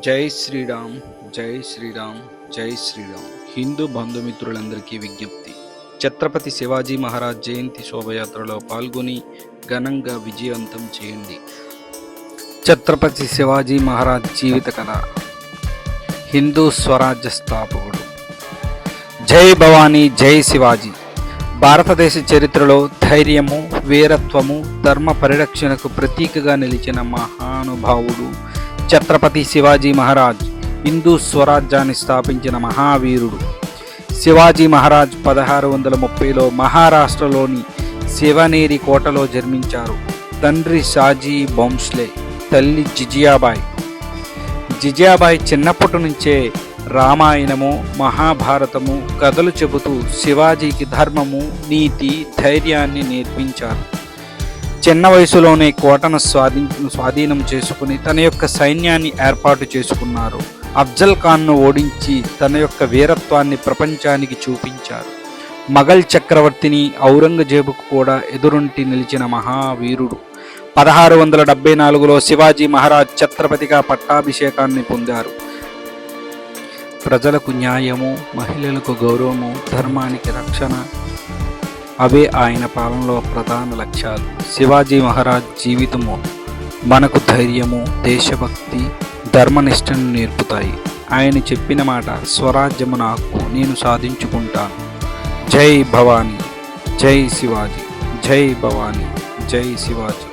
జై శ్రీరామ్ జై శ్రీరామ్ జై శ్రీరామ్. హిందూ బంధుమిత్రులందరికీ విజ్ఞప్తి. ఛత్రపతి శివాజీ మహారాజ్ జయంతి శోభయాత్రలో పాల్గొని ఘనంగా విజయవంతం చేయండి. ఛత్రపతి శివాజీ మహారాజ్ జీవిత కథ. హిందూ స్వరాజ్య స్థాపకుడు. జై భవానీ జై శివాజీ. భారతదేశ చరిత్రలో ధైర్యము వీరత్వము ధర్మ పరిరక్షణకు ప్రతీకగా నిలిచిన మహానుభావుడు ఛత్రపతి శివాజీ మహారాజ్ హిందూ స్వరాజ్యాన్ని స్థాపించిన మహావీరుడు. శివాజీ మహారాజ్ పదహారు వందల ముప్పైలో మహారాష్ట్రలోని శివనేరి కోటలో జన్మించారు. తండ్రి షాజీ బొంస్లే తల్లి జిజియాబాయ్. జిజియాబాయ్ చిన్నప్పటి నుంచే రామాయణము మహాభారతము కథలు చెబుతూ శివాజీకి ధర్మము నీతి ధైర్యాన్ని నేర్పించారు. చిన్న వయసులోనే కోటను స్వాధీ స్వాధీనం చేసుకుని తన యొక్క సైన్యాన్ని ఏర్పాటు చేసుకున్నారు. అఫ్జల్ ఖాన్ను ఓడించి తన యొక్క వీరత్వాన్ని ప్రపంచానికి చూపించారు. మగల్ చక్రవర్తిని ఔరంగజేబుకు కూడా ఎదురుంటి నిలిచిన మహావీరుడు. పదహారు వందల డెబ్బై నాలుగులో శివాజీ మహారాజ్ ఛత్రపతిగా పట్టాభిషేకాన్ని పొందారు. ప్రజలకు న్యాయము మహిళలకు గౌరవము ధర్మానికి రక్షణ అవే ఆయన పాలనలో ప్రధాన లక్ష్యాలు. శివాజీ మహారాజ్ జీవితము మనకు ధైర్యము దేశభక్తి ధర్మనిష్టను నేర్పుతాయి. ఆయన చెప్పిన మాట స్వరాజ్యము నాకు నేను సాధించుకుంటాను. జై భవానీ జై శివాజీ జై భవానీ జై శివాజీ.